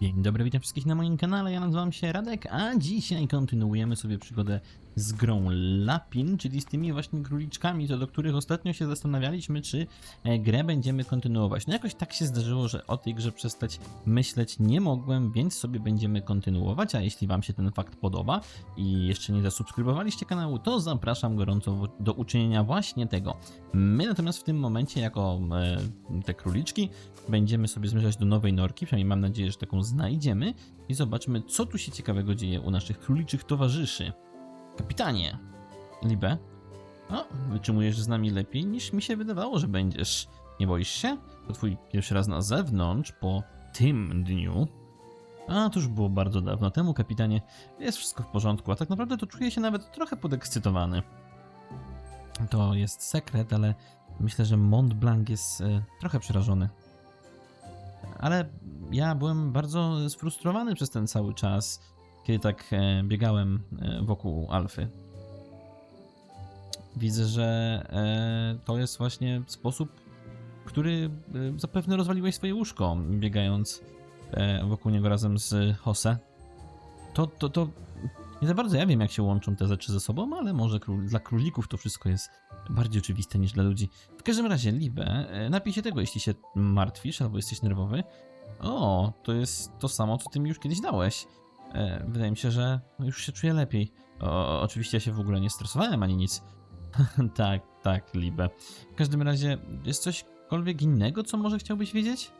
Dzień dobry, witam wszystkich na moim kanale, ja nazywam się Radek, a dzisiaj kontynuujemy sobie przygodę z grą Lapin, czyli z tymi właśnie króliczkami, co do których ostatnio się zastanawialiśmy, czy e, grę będziemy kontynuować. No jakoś tak się zdarzyło, że o tej grze przestać myśleć nie mogłem, więc sobie będziemy kontynuować, a jeśli wam się ten fakt podoba i jeszcze nie zasubskrybowaliście kanału, to zapraszam gorąco do uczynienia właśnie tego. My natomiast w tym momencie, jako e, te króliczki, będziemy sobie zmierzać do nowej norki, przynajmniej mam nadzieję, że taką znajdziemy i zobaczmy, co tu się ciekawego dzieje u naszych króliczych towarzyszy. Kapitanie, Libe, o, wytrzymujesz z nami lepiej niż mi się wydawało, że będziesz. Nie boisz się? To twój pierwszy raz na zewnątrz po tym dniu. A, to już było bardzo dawno temu, kapitanie. Jest wszystko w porządku, a tak naprawdę to czuję się nawet trochę podekscytowany. To jest sekret, ale myślę, że Mont Blanc jest e, trochę przerażony. Ale ja byłem bardzo sfrustrowany przez ten cały czas, kiedy tak e, biegałem e, wokół Alfy. Widzę, że e, to jest właśnie sposób, który zapewne rozwaliłeś swoje łóżko, biegając wokół niego razem z Jose. To, to, to nie za bardzo ja wiem, jak się łączą te rzeczy ze sobą, ale może król, dla królików to wszystko jest bardziej oczywiste niż dla ludzi. W każdym razie, Libe, napij się tego, jeśli się martwisz albo jesteś nerwowy. O, to jest to samo, co ty mi już kiedyś dałeś. E, wydaje mi się, że już się czuję lepiej. O, oczywiście ja się w ogóle nie stresowałem ani nic. tak, tak, Libe. W każdym razie, jest cośkolwiek innego, co może chciałbyś wiedzieć?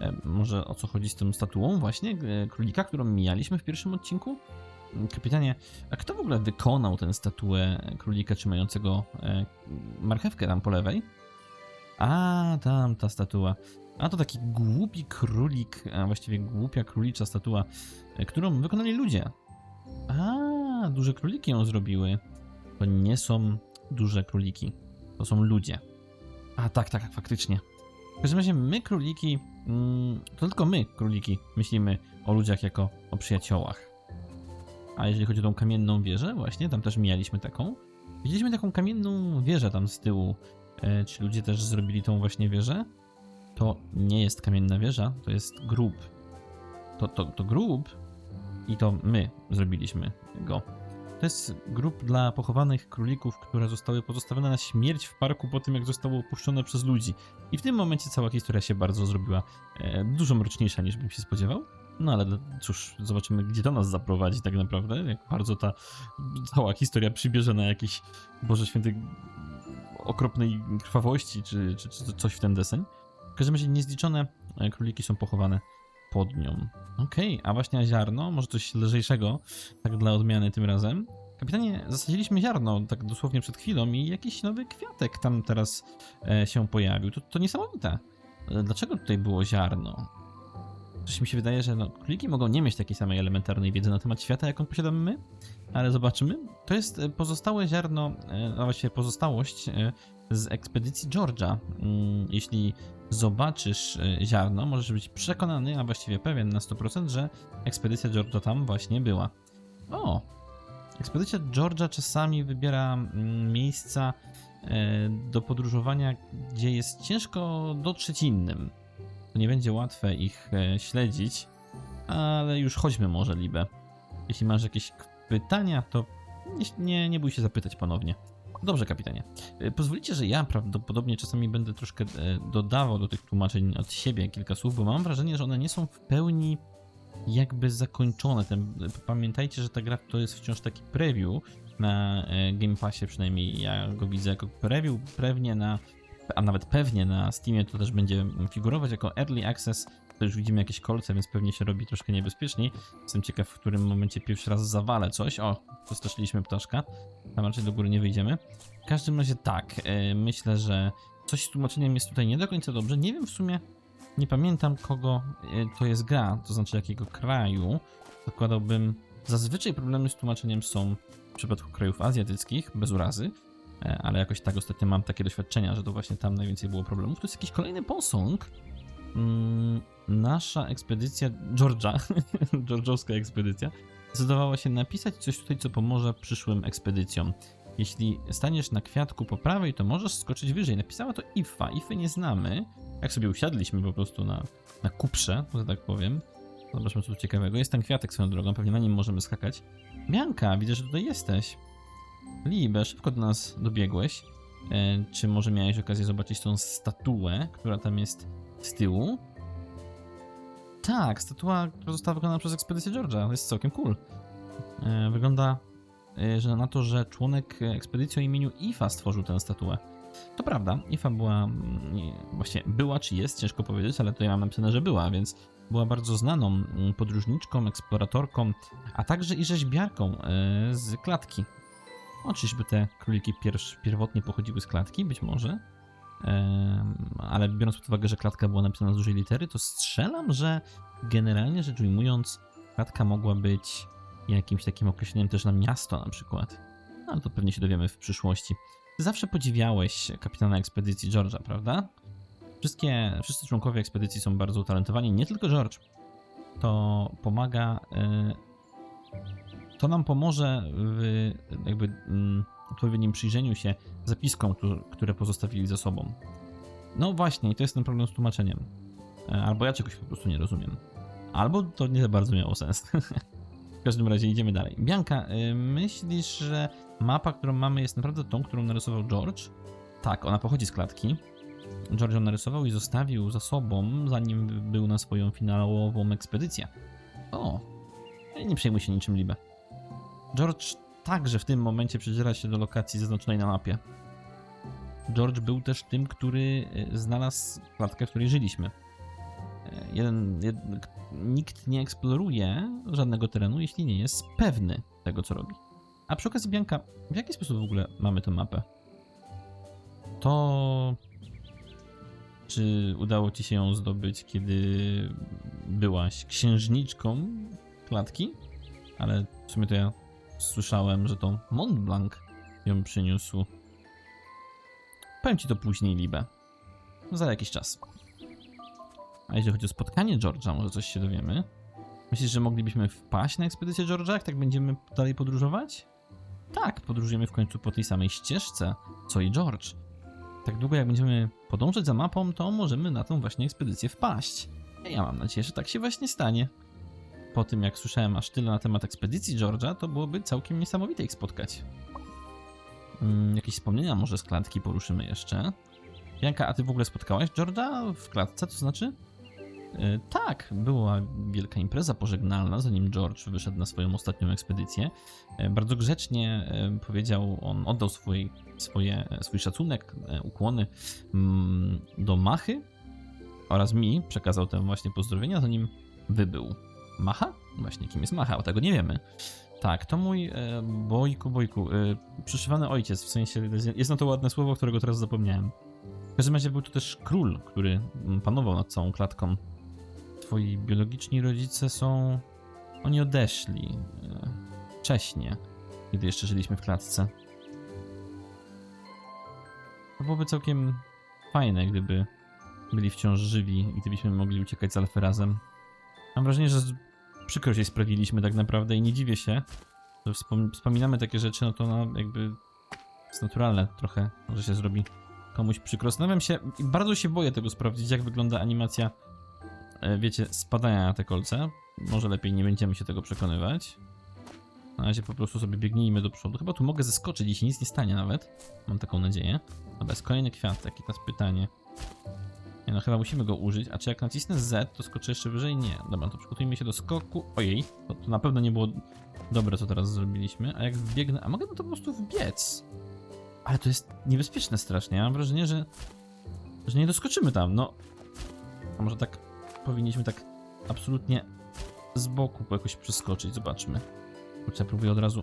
E, może o co chodzi z tą statuą właśnie e, królika, którą mijaliśmy w pierwszym odcinku? Kapitanie, a kto w ogóle wykonał tę statuę królika trzymającego marchewkę tam po lewej? A, tam ta statua. A to taki głupi królik, a właściwie głupia królicza statua, e, którą wykonali ludzie. A, duże króliki ją zrobiły. To nie są duże króliki, to są ludzie. A, tak, tak, faktycznie. W każdym razie my króliki, mm, to tylko my króliki myślimy o ludziach jako o przyjaciołach. A jeżeli chodzi o tą kamienną wieżę, właśnie, tam też mijaliśmy taką. Widzieliśmy taką kamienną wieżę tam z tyłu. E, czy ludzie też zrobili tą właśnie wieżę? To nie jest kamienna wieża, to jest grób. To, to, to grób i to my zrobiliśmy go. To jest grób dla pochowanych królików, które zostały pozostawione na śmierć w parku po tym, jak zostało opuszczone przez ludzi. I w tym momencie cała historia się bardzo zrobiła e, dużo mroczniejsza niż bym się spodziewał. No ale cóż, zobaczymy, gdzie to nas zaprowadzi tak naprawdę. Jak bardzo ta cała historia przybierze na jakiś, Boże Święty, okropnej krwawości, czy, czy, czy coś w ten deseń. Każdym razie niezliczone e, króliki są pochowane pod nią. Okej, a właśnie ziarno, może coś lżejszego, tak dla odmiany tym razem. Kapitanie, zasadziliśmy ziarno tak dosłownie przed chwilą i jakiś nowy kwiatek tam teraz e, się pojawił. To, to niesamowite. E, Dlaczego tutaj było ziarno? Coś mi się wydaje, że no, króliki mogą nie mieć takiej samej elementarnej wiedzy na temat świata, jaką posiadamy my, ale zobaczymy. To jest e, pozostałe ziarno, e, a właściwie pozostałość e, z ekspedycji George'a. Mm, Jeśli zobaczysz ziarno, możesz być przekonany, a właściwie pewien na 100%, że ekspedycja George'a tam właśnie była. O! Ekspedycja George'a czasami wybiera mm, miejsca do podróżowania, gdzie jest ciężko dotrzeć innym. To nie będzie łatwe ich e, śledzić, ale już chodźmy może, Libe. Jeśli masz jakieś pytania, to nie, nie, bój się zapytać ponownie. Dobrze, kapitanie. E, Pozwolicie, że ja prawdopodobnie czasami będę troszkę e, dodawał do tych tłumaczeń od siebie kilka słów, bo mam wrażenie, że one nie są w pełni jakby zakończone. Pamiętajcie, że ta gra to jest wciąż taki preview na Game Passie, przynajmniej ja go widzę jako preview, pewnie na, a nawet pewnie na Steamie to też będzie figurować jako Early Access. To już widzimy jakieś kolce, więc pewnie się robi troszkę niebezpieczniej. Jestem ciekaw, w którym momencie pierwszy raz zawalę coś. O, postraszyliśmy ptaszka. Tam raczej do góry nie wyjdziemy. W każdym razie tak, e, myślę, że coś z tłumaczeniem jest tutaj nie do końca dobrze. Nie wiem w sumie, nie pamiętam kogo e, to jest gra, to znaczy jakiego kraju. Zakładałbym, zazwyczaj problemy z tłumaczeniem są w przypadku krajów azjatyckich, bez urazy, ale jakoś tak ostatnio mam takie doświadczenia, że to właśnie tam najwięcej było problemów. To jest jakiś kolejny posąg. Mm, nasza ekspedycja, Georgia, georgiowska ekspedycja, zdecydowała się napisać coś tutaj, co pomoże przyszłym ekspedycjom. Jeśli staniesz na kwiatku po prawej, to możesz skoczyć wyżej. Napisała to Ifa. Ify nie znamy. Jak sobie usiadliśmy po prostu na, na kuprze, że tak powiem, Zobaczmy, co tu ciekawego. Jest ten kwiatek swoją drogą, pewnie na nim możemy skakać. Bianka, widzę, że tutaj jesteś. Libe, szybko do nas dobiegłeś. E, czy może miałeś okazję zobaczyć tą statuę, która tam jest z tyłu? Tak, statua, która została wykonana przez ekspedycję George'a. Jest całkiem cool. E, wygląda e, że na to, że członek ekspedycji o imieniu Ifa stworzył tę statuę. To prawda, Ifa była, mm, nie, właśnie była czy jest, ciężko powiedzieć, ale tutaj mam napisane, że była, więc była bardzo znaną mm, podróżniczką, eksploratorką, a także i rzeźbiarką z klatki. O, czyżby te króliki pierw, pierwotnie pochodziły z klatki? Być może. Ale biorąc pod uwagę, że klatka była napisana z dużej litery, to strzelam, że generalnie rzecz ujmując, klatka mogła być jakimś takim określeniem też na miasto na przykład. No, ale to pewnie się dowiemy w przyszłości. Zawsze podziwiałeś kapitana ekspedycji George'a, prawda? Wszystkie, wszyscy członkowie ekspedycji są bardzo utalentowani, nie tylko George. To pomaga. y, to nam pomoże w jakby mm, odpowiednim przyjrzeniu się zapiskom, któ- które pozostawili za sobą. No właśnie, i to jest ten problem z tłumaczeniem. E, Albo ja czegoś po prostu nie rozumiem. Albo to nie za bardzo miało sens. w każdym razie idziemy dalej. Bianka, y, myślisz, że mapa, którą mamy, jest naprawdę tą, którą narysował George? Tak, ona pochodzi z klatki. George ją narysował i zostawił za sobą, zanim był na swoją finałową ekspedycję. O, nie przejmuj się niczym, Libe. George także w tym momencie przedziera się do lokacji zaznaczonej na mapie. George był też tym, który y, znalazł klatkę, w której żyliśmy. Y, Jeden, jed, nikt nie eksploruje żadnego terenu, jeśli nie jest pewny tego, co robi. A przy okazji, Bianka, w jaki sposób w ogóle mamy tę mapę? To. Czy udało ci się ją zdobyć, kiedy byłaś księżniczką klatki? Ale w sumie to ja słyszałem, że to Mont Blanc ją przyniósł. Powiem ci to później, Libe. Za jakiś czas. A jeśli chodzi o spotkanie George'a, może coś się dowiemy? Myślisz, że moglibyśmy wpaść na ekspedycję George'a, jak tak będziemy dalej podróżować? Tak, podróżujemy w końcu po tej samej ścieżce, co i George. Tak długo jak będziemy podążać za mapą, to możemy na tą właśnie ekspedycję wpaść. Ja mam nadzieję, że tak się właśnie stanie. Po tym jak słyszałem aż tyle na temat ekspedycji George'a, to byłoby całkiem niesamowite ich spotkać. Mm, jakieś wspomnienia może z klatki poruszymy jeszcze. Janka, a ty w ogóle spotkałaś George'a w klatce, to znaczy? E, Tak, była wielka impreza pożegnalna, zanim George wyszedł na swoją ostatnią ekspedycję. E, Bardzo grzecznie e, powiedział, on oddał swój, swoje, swój szacunek, e, ukłony mm, do Machy oraz mi przekazał te właśnie pozdrowienia, zanim wybył. Macha? Właśnie, kim jest Macha? O tego nie wiemy. Tak, to mój e, Bojku, Bojku, e, przyszywany ojciec, w sensie jest- na to ładne słowo, którego teraz zapomniałem. W każdym razie był to też król, który mm, panował nad całą klatką. Twoi biologiczni rodzice są. Oni odeszli e, wcześnie, kiedy jeszcze żyliśmy w klatce. To byłoby całkiem fajne, gdyby byli wciąż żywi i gdybyśmy mogli uciekać z Alfy razem. Mam wrażenie, że przykro się sprawiliśmy tak naprawdę i nie dziwię się, że wspom- wspominamy takie rzeczy, no to no, jakby jest naturalne trochę, że się zrobi komuś przykro. Zastanawiam się bardzo się boję tego sprawdzić, jak wygląda animacja, e, wiecie, spadania na te kolce. Może lepiej nie będziemy się tego przekonywać. Na razie po prostu sobie biegnijmy do przodu. Chyba tu mogę zeskoczyć i się nic nie stanie nawet. Mam taką nadzieję. Dobra, jest kolejny kwiatek i teraz pytanie. Nie no, chyba musimy go użyć. A czy jak nacisnę Z, to skoczę jeszcze wyżej? Nie. Dobra, to przygotujmy się do skoku. Ojej, to, to na pewno nie było dobre, co teraz zrobiliśmy. A jak wbiegnę... A mogę to po prostu wbiec. Ale to jest niebezpieczne strasznie. Ja mam wrażenie, że, że nie doskoczymy tam. No, a może tak powinniśmy tak absolutnie z boku jakoś przeskoczyć. Zobaczmy. Kurczę, próbuję od razu.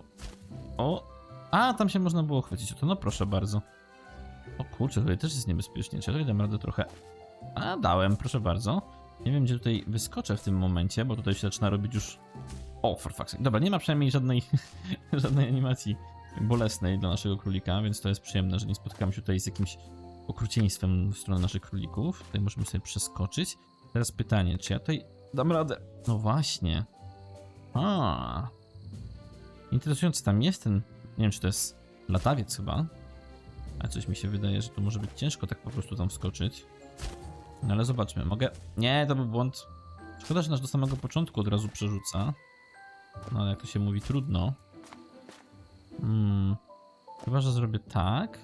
O! A, tam się można było chwycić. To no proszę bardzo. O kurczę, tutaj też jest niebezpiecznie. Czy ja dam radę trochę... A, dałem, proszę bardzo. Nie wiem, gdzie tutaj wyskoczę w tym momencie, bo tutaj się zaczyna robić już... O, for fuck's sake. Dobra, nie ma przynajmniej żadnej, żadnej animacji bolesnej dla naszego królika, więc to jest przyjemne, że nie spotkamy się tutaj z jakimś okrucieństwem w stronę naszych królików. Tutaj możemy sobie przeskoczyć. Teraz pytanie, czy ja tutaj dam radę? No właśnie. A. Interesujący tam jest ten, nie wiem czy to jest latawiec chyba, ale coś mi się wydaje, że to może być ciężko tak po prostu tam wskoczyć. No ale zobaczmy, mogę... Nie, to był błąd. Szkoda, że nas do samego początku od razu przerzuca. No ale jak to się mówi, trudno. Hmm. Chyba, że zrobię tak.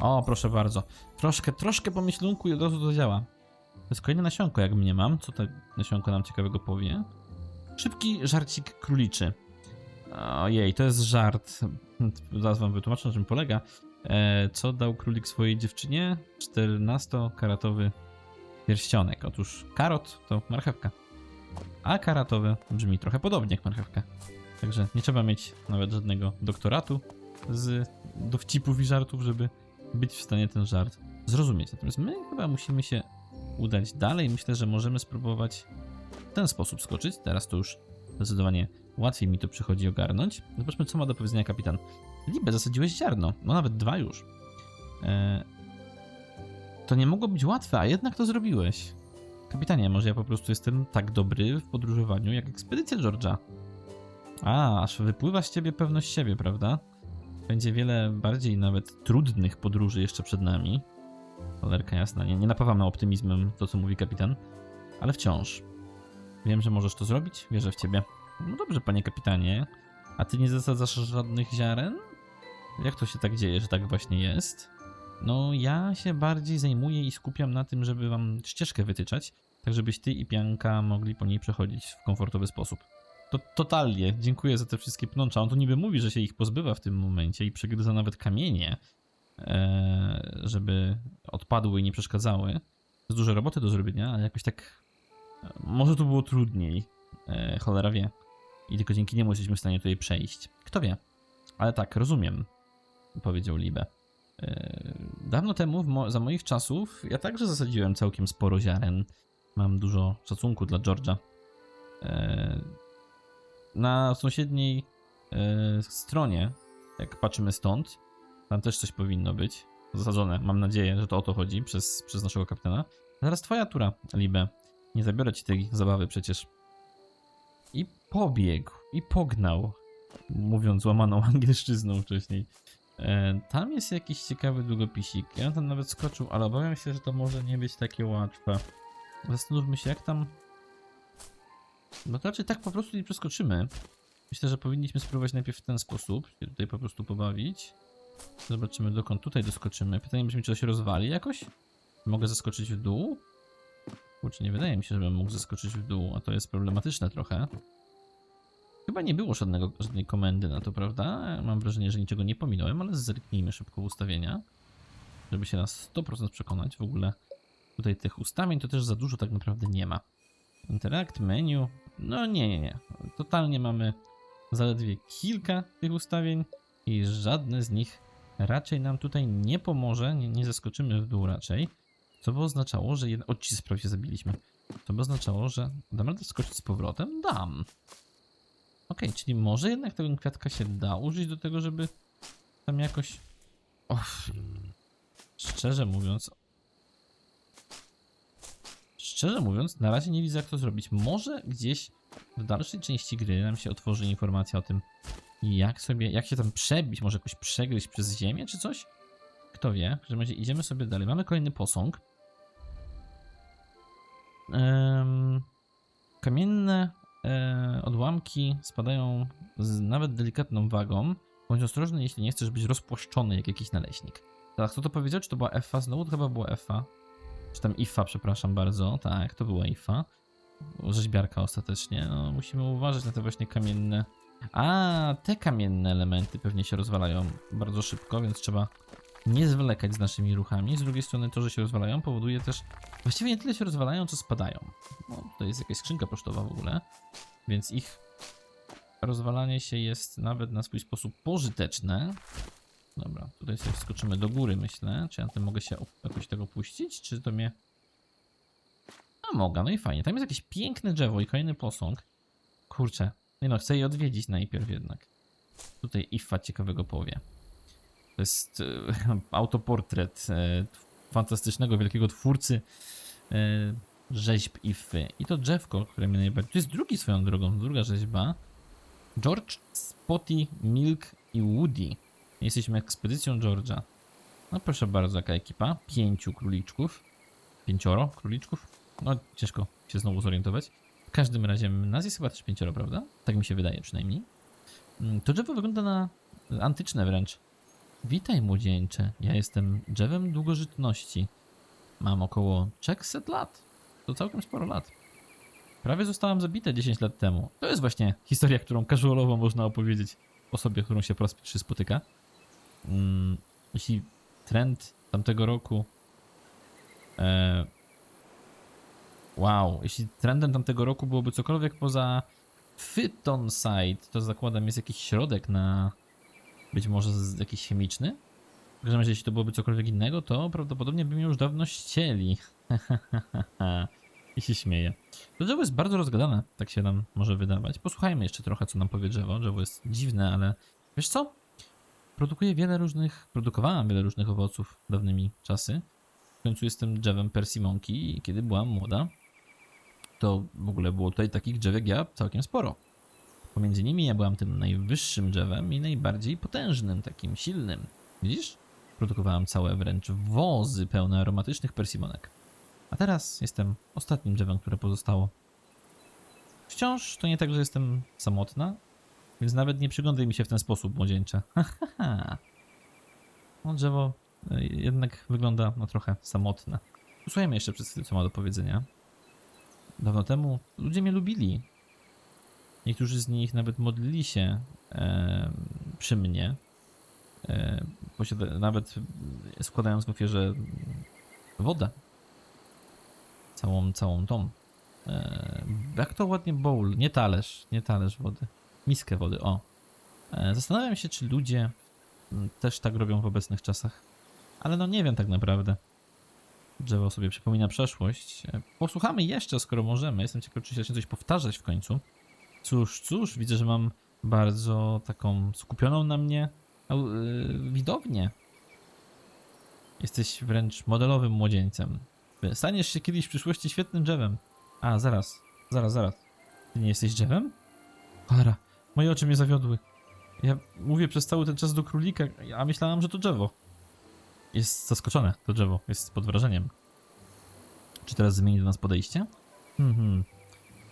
O, proszę bardzo. Troszkę, troszkę pomyślunku i od razu to działa. To jest kolejne nasionko, jak mnie mam. Co to nasionko nam ciekawego powie? Szybki żarcik króliczy. Ojej, to jest żart. Zaraz wam wytłumaczę, na czym polega. E, co dał królik swojej dziewczynie? 14-karatowy pierścionek. Otóż karot to marchewka. A karatowy brzmi trochę podobnie jak marchewka. Także nie trzeba mieć nawet żadnego doktoratu z dowcipów i żartów, żeby być w stanie ten żart zrozumieć. Natomiast my chyba musimy się udać dalej. Myślę, że możemy spróbować w ten sposób skoczyć. Teraz to już zdecydowanie łatwiej mi to przychodzi ogarnąć. Zobaczmy, co ma do powiedzenia kapitan. Libę, zasadziłeś ziarno. No nawet dwa już. E... To nie mogło być łatwe, a jednak to zrobiłeś. Kapitanie, może ja po prostu jestem tak dobry w podróżowaniu jak ekspedycja George'a. A, aż wypływa z ciebie pewność siebie, prawda? Będzie wiele bardziej nawet trudnych podróży jeszcze przed nami. Cholerka jasna, nie, nie napawam na optymizmem to, co mówi kapitan, ale wciąż. Wiem, że możesz to zrobić, wierzę w ciebie. No dobrze, panie kapitanie. A ty nie zasadzasz żadnych ziaren? Jak to się tak dzieje, że tak właśnie jest? No, ja się bardziej zajmuję i skupiam na tym, żeby wam ścieżkę wytyczać, tak żebyś ty i Pianka mogli po niej przechodzić w komfortowy sposób. To totalnie, dziękuję za te wszystkie pnącza. On tu niby mówi, że się ich pozbywa w tym momencie i przegryza nawet kamienie, e, żeby odpadły i nie przeszkadzały. Jest dużo roboty do zrobienia, ale jakoś tak... e, Może tu było trudniej, e, cholera wie. I tylko dzięki niemu jesteśmy w stanie tutaj przejść. Kto wie? Ale tak, rozumiem, powiedział Libe. Dawno temu, mo za moich czasów, ja także zasadziłem całkiem sporo ziaren. Mam dużo szacunku dla George'a. E, Na sąsiedniej e, stronie, jak patrzymy stąd, tam też coś powinno być zasadzone. Mam nadzieję, że to o to chodzi przez, przez naszego kapitana. Zaraz twoja tura, Libe. Nie zabiorę ci tej zabawy przecież. I pobiegł, i pognał, mówiąc łamaną angielszczyzną wcześniej. E, tam jest jakiś ciekawy długopisik. Ja tam nawet skoczył, ale obawiam się, że to może nie być takie łatwe. Zastanówmy się, jak tam. No to raczej tak po prostu nie przeskoczymy. Myślę, że powinniśmy spróbować najpierw w ten sposób, się tutaj po prostu pobawić. Zobaczymy, dokąd tutaj doskoczymy. Pytanie brzmi, czy to się rozwali jakoś? Mogę zaskoczyć w dół? Kurczę, nie wydaje mi się, żebym mógł zaskoczyć w dół, a to jest problematyczne trochę. Chyba nie było żadnego, żadnej komendy na to, prawda? Mam wrażenie, że niczego nie pominąłem, ale zerknijmy szybko ustawienia, żeby się na 100% przekonać. W ogóle tutaj tych ustawień to też za dużo tak naprawdę nie ma. Interact, menu, no nie, nie, nie. Totalnie mamy zaledwie kilka tych ustawień i żadne z nich raczej nam tutaj nie pomoże, nie, nie zaskoczymy w dół raczej. Co by oznaczało, że jeden odcisk prawie zabiliśmy. To by oznaczało, że dam radę skoczyć z powrotem? Dam. Okej, czyli może jednak tego kwiatka się da użyć do tego, żeby tam jakoś... Och, szczerze mówiąc... Szczerze mówiąc, na razie nie widzę jak to zrobić. Może gdzieś w dalszej części gry nam się otworzy informacja o tym, jak sobie, jak się tam przebić, może jakoś przegryźć przez ziemię czy coś? Kto wie? W każdym razie idziemy sobie dalej. Mamy kolejny posąg. Em, kamienne odłamki spadają z nawet delikatną wagą. Bądź ostrożny, jeśli nie chcesz być rozpłaszczony jak jakiś naleśnik. Tak, kto to powiedział? Czy to była Efa? Znowu to chyba była Efa. Czy tam Ifa, przepraszam bardzo. Tak, to była Ifa. Rzeźbiarka ostatecznie. No, musimy uważać na te właśnie kamienne... A, te kamienne elementy pewnie się rozwalają bardzo szybko, więc trzeba nie zwlekać z naszymi ruchami. Z drugiej strony to, że się rozwalają powoduje też... Właściwie nie tyle się rozwalają, co spadają. No, to jest jakaś skrzynka pocztowa w ogóle, więc ich rozwalanie się jest nawet na swój sposób pożyteczne. Dobra, tutaj sobie wskoczymy do góry, myślę. Czy ja tym mogę się jakoś tego puścić, czy to mnie... A mogę, no i fajnie. Tam jest jakieś piękne drzewo i kolejny posąg. Kurczę, nie no, chcę je odwiedzić najpierw jednak. Tutaj Ifa ciekawego powie. To jest e, autoportret e, fantastycznego, wielkiego twórcy e, rzeźb Ify. I to drzewko, które mnie najbardziej... To jest drugi swoją drogą, druga rzeźba. George, Spotty, Milk i Woody. Jesteśmy ekspedycją George'a. No proszę bardzo, jaka ekipa. Pięciu króliczków. Pięcioro króliczków. No, ciężko się znowu zorientować. W każdym razie nas jest chyba też pięcioro, prawda? Tak mi się wydaje przynajmniej. Mm, To drzewo wygląda na antyczne wręcz. Witaj, młodzieńcze. Ja jestem drzewem długożytności. Mam około 300 lat. To całkiem sporo lat. Prawie zostałam zabita 10 lat temu. To jest właśnie historia, którą casualowo można opowiedzieć osobie, którą się po raz pierwszy spotyka. Mm, jeśli trend tamtego roku. E, wow, jeśli trendem tamtego roku byłoby cokolwiek poza Phyton Site, to zakładam jest jakiś środek na. Być może jakiś chemiczny? W każdym razie, jeśli to byłoby cokolwiek innego, to prawdopodobnie by mnie już dawno ścieli. I się śmieje. To drzewo jest bardzo rozgadane, tak się nam może wydawać. Posłuchajmy jeszcze trochę, co nam powie drzewo. Drzewo jest dziwne, ale wiesz co? Produkuje wiele różnych, produkowałam wiele różnych owoców dawnymi czasy. W końcu jestem drzewem persimonki i kiedy byłam młoda, to w ogóle było tutaj takich drzew jak ja całkiem sporo. Pomiędzy nimi ja byłam tym najwyższym drzewem i najbardziej potężnym, takim silnym. Widzisz? Produkowałam całe wręcz wozy pełne aromatycznych persimonek. A teraz jestem ostatnim drzewem, które pozostało. Wciąż to nie tak, że jestem samotna, więc nawet nie przyglądaj mi się w ten sposób, młodzieńcze. no drzewo e, jednak wygląda no trochę samotne. Usłuchajmy jeszcze przez chwilę, co ma do powiedzenia. Dawno temu ludzie mnie lubili. Niektórzy z nich nawet modlili się e, przy mnie. E, posiada, nawet składając w ofierze wodę. Całą, całą tą. E, jak to ładnie bowl, nie talerz, nie talerz wody. Miskę wody, o. E, zastanawiam się, czy ludzie też tak robią w obecnych czasach. Ale no nie wiem tak naprawdę. Drzewo sobie przypomina przeszłość. E, Posłuchamy jeszcze, skoro możemy. Jestem ciekaw, czy się coś powtarzać w końcu. Cóż, cóż, widzę, że mam bardzo taką skupioną na mnie yy, widownię. Jesteś wręcz modelowym młodzieńcem. Staniesz się kiedyś w przyszłości świetnym drzewem. A, zaraz, zaraz, zaraz. Ty nie jesteś drzewem? Cholera, moje oczy mnie zawiodły. Ja mówię przez cały ten czas do królika, a myślałam, że to drzewo. Jest zaskoczone, to drzewo. Jest pod wrażeniem. Czy teraz zmieni do nas podejście? Mhm.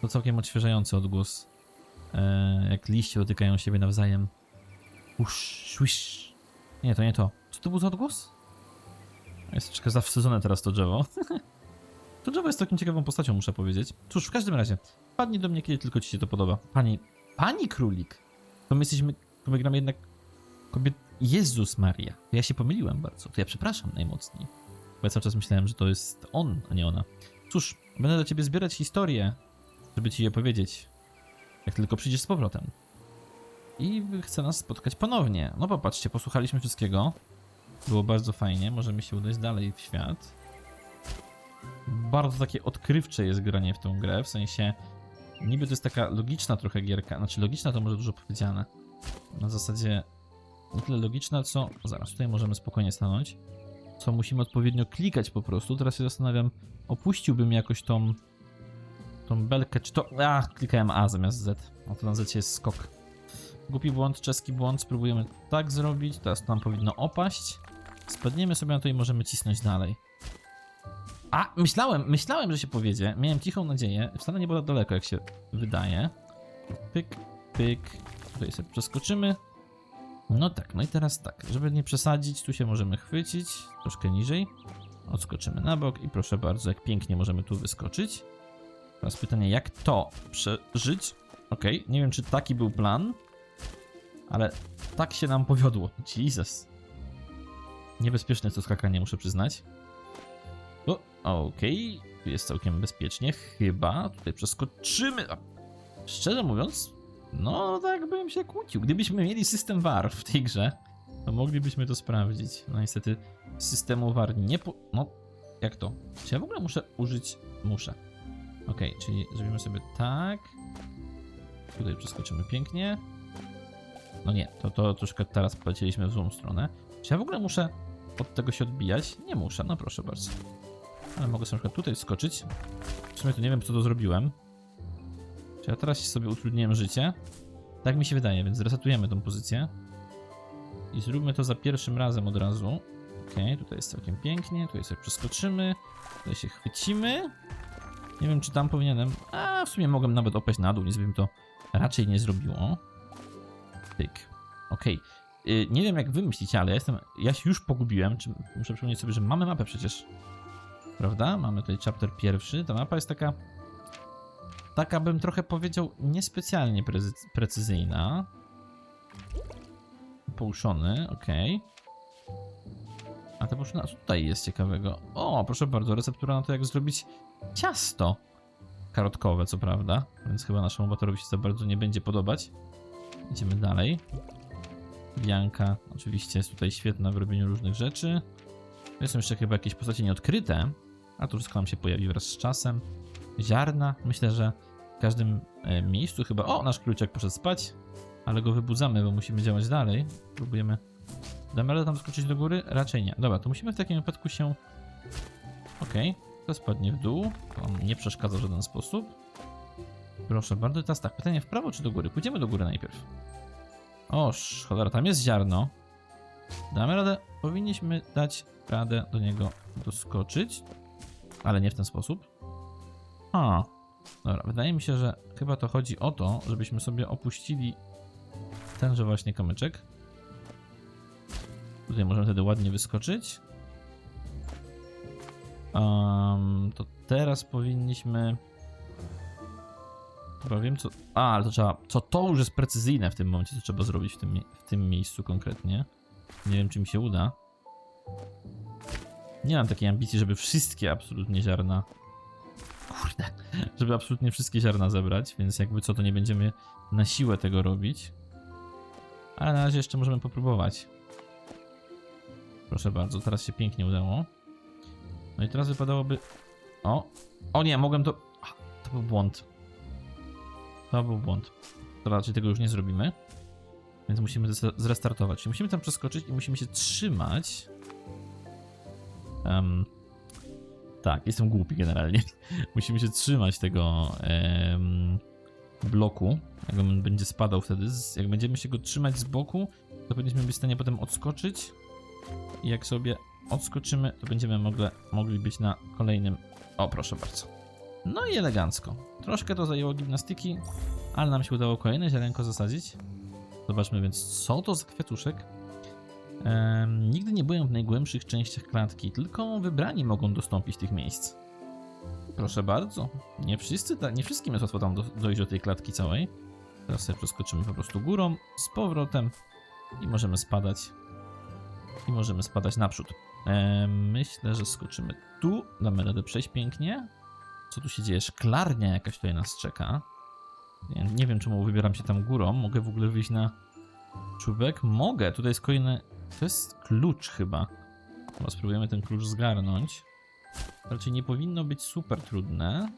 To całkiem odświeżający odgłos. E, jak liście dotykają siebie nawzajem. Usz, swish. Nie, to nie to. Co to był za odgłos? Jest troszkę zawstydzone teraz to drzewo. to drzewo jest taką ciekawą postacią, muszę powiedzieć. Cóż, w każdym razie, padnij do mnie, kiedy tylko ci się to podoba. Pani, pani królik! To my jesteśmy, to my gramy jednak kobiet... Jezus Maria. To ja się pomyliłem bardzo. To ja przepraszam najmocniej. Bo ja cały czas myślałem, że to jest on, a nie ona. Cóż, będę do ciebie zbierać historię, żeby ci je powiedzieć. Jak tylko przyjdziesz z powrotem. I chcę nas spotkać ponownie. No popatrzcie, posłuchaliśmy wszystkiego. Było bardzo fajnie, możemy się udać dalej w świat. Bardzo takie odkrywcze jest granie w tą grę, w sensie niby to jest taka logiczna trochę gierka, znaczy logiczna to może dużo powiedziane. Na zasadzie nie tyle logiczna, co... Zaraz, tutaj możemy spokojnie stanąć. Co musimy odpowiednio klikać po prostu. Teraz się zastanawiam, opuściłbym jakoś tą tą belkę, czy to... A, klikałem A zamiast Z. A to na Z jest skok. Głupi błąd, czeski błąd, spróbujemy tak zrobić. Teraz to nam powinno opaść. Spadniemy sobie na to i możemy cisnąć dalej. A, myślałem, myślałem, że się powiedzie. Miałem cichą nadzieję. Wcale nie było daleko, jak się wydaje. Pyk, pyk. Tutaj sobie przeskoczymy. No tak, no i teraz tak. Żeby nie przesadzić, tu się możemy chwycić. Troszkę niżej. Odskoczymy na bok i proszę bardzo, jak pięknie możemy tu wyskoczyć. Teraz pytanie, jak to przeżyć? Okej, nie wiem, czy taki był plan, ale tak się nam powiodło. Jesus. Niebezpieczne to skakanie, muszę przyznać. Okej, tu jest całkiem bezpiecznie, chyba. Tutaj przeskoczymy. Szczerze mówiąc, no tak bym się kłócił. Gdybyśmy mieli system VAR w tej grze, to moglibyśmy to sprawdzić. No niestety systemu VAR nie po... No, jak to? Czy ja w ogóle muszę użyć... Muszę. Okej, czyli zrobimy sobie tak. Tutaj przeskoczymy pięknie. No nie, to, to troszkę teraz polecieliśmy w złą stronę. Czy ja w ogóle muszę od tego się odbijać? Nie muszę, no proszę bardzo. Ale mogę sobie na przykład tutaj skoczyć. W sumie to nie wiem, co to zrobiłem. Czy ja teraz sobie utrudniłem życie? Tak mi się wydaje, więc zresetujemy tą pozycję. I zróbmy to za pierwszym razem od razu. Okej, tutaj jest całkiem pięknie. Tutaj sobie przeskoczymy. Tutaj się chwycimy. Nie wiem, czy tam powinienem... A, w sumie mogłem nawet opaść na dół, nic bym to raczej nie zrobiło. Tyk. Okej. Y, Nie wiem, jak wy myślicie, ale ja jestem... Ja się już pogubiłem. Czy... Muszę przypomnieć sobie, że mamy mapę przecież. Prawda? Mamy tutaj chapter pierwszy. Ta mapa jest taka... Taka bym trochę powiedział niespecjalnie precyzyjna. Pouszony, okej. A to co tutaj jest ciekawego? O, proszę bardzo, receptura na to, jak zrobić ciasto. Karotkowe, co prawda, więc chyba naszemu batorowi się za bardzo nie będzie podobać. Idziemy dalej. Bianka oczywiście jest tutaj świetna w robieniu różnych rzeczy. To są jeszcze chyba jakieś postacie nieodkryte, a to wszystko nam się pojawi wraz z czasem. Ziarna, myślę, że w każdym e, miejscu chyba... O, nasz kluczek poszedł spać, ale go wybudzamy, bo musimy działać dalej. Próbujemy... Damy radę tam skoczyć do góry? Raczej nie. Dobra, to musimy w takim wypadku się... Okej, to spadnie w dół. On nie przeszkadza w żaden sposób. Proszę bardzo, teraz tak, pytanie w prawo czy do góry? Pójdziemy do góry najpierw. Oż, cholera, tam jest ziarno. Damy radę, powinniśmy dać radę do niego doskoczyć, ale nie w ten sposób. A, dobra, wydaje mi się, że chyba to chodzi o to, żebyśmy sobie opuścili tenże właśnie kamyczek. Tutaj możemy wtedy ładnie wyskoczyć. Um, to teraz powinniśmy. Chyba wiem co. A, ale to trzeba. Co to już jest precyzyjne w tym momencie, co trzeba zrobić w tym, w tym miejscu konkretnie. Nie wiem, czy mi się uda. Nie mam takiej ambicji, żeby wszystkie absolutnie ziarna. Kurde. Żeby absolutnie wszystkie ziarna zebrać, więc jakby co to nie będziemy na siłę tego robić. Ale na razie jeszcze możemy popróbować. Proszę bardzo, teraz się pięknie udało. No i teraz wypadałoby. O! O nie, mogłem to. A, To był błąd. To był błąd. To raczej tego już nie zrobimy. Więc musimy zres- zrestartować. Musimy tam przeskoczyć i musimy się trzymać. Em, tak, jestem głupi generalnie. musimy się trzymać tego em, bloku. Jak on będzie spadał wtedy, jak będziemy się go trzymać z boku, to powinniśmy być w stanie potem odskoczyć. I jak sobie odskoczymy, to będziemy mogli, być na kolejnym. O, proszę bardzo. No i elegancko. Troszkę to zajęło gimnastyki, ale nam się udało kolejne ziarenko zasadzić. Zobaczmy więc, co to za kwiatuszek. Em, nigdy nie byłem w najgłębszych częściach klatki, tylko wybrani mogą dostąpić tych miejsc. Proszę bardzo. Nie wszyscy, nie wszystkim jest łatwo tam do, dojść do tej klatki całej. Teraz sobie przeskoczymy po prostu górą, z powrotem i możemy spadać. I możemy spadać naprzód. E, myślę, że skoczymy tu. Damy radę przejść pięknie. Co tu się dzieje? Szklarnia jakaś tutaj nas czeka. Nie, nie wiem, czemu wybieram się tam górą. Mogę w ogóle wyjść na czubek? Mogę. Tutaj jest kolejny... To jest klucz chyba. Chyba spróbujemy ten klucz zgarnąć. Raczej nie powinno być super trudne.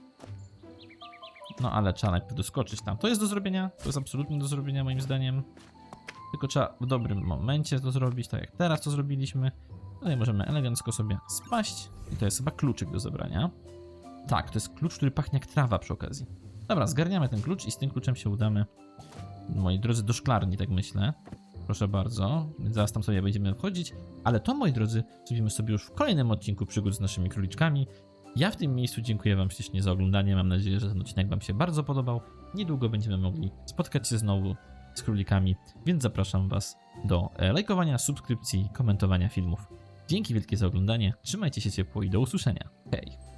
No ale trzeba najpierw doskoczyć tam. To jest do zrobienia. To jest absolutnie do zrobienia moim zdaniem. Tylko trzeba w dobrym momencie to zrobić, tak jak teraz to zrobiliśmy. Tutaj możemy elegancko sobie spaść. I to jest chyba kluczyk do zebrania. Tak, to jest klucz, który pachnie jak trawa przy okazji. Dobra, zgarniamy ten klucz i z tym kluczem się udamy, moi drodzy, do szklarni, tak myślę. Proszę bardzo, więc zaraz tam sobie będziemy wchodzić. Ale to, moi drodzy, zrobimy sobie już w kolejnym odcinku przygód z naszymi króliczkami. Ja w tym miejscu dziękuję Wam ślicznie za oglądanie. Mam nadzieję, że ten odcinek Wam się bardzo podobał. Niedługo będziemy mogli spotkać się znowu z królikami, więc zapraszam Was do e, lajkowania, subskrypcji, komentowania filmów. Dzięki wielkie za oglądanie, trzymajcie się ciepło i do usłyszenia. Hej!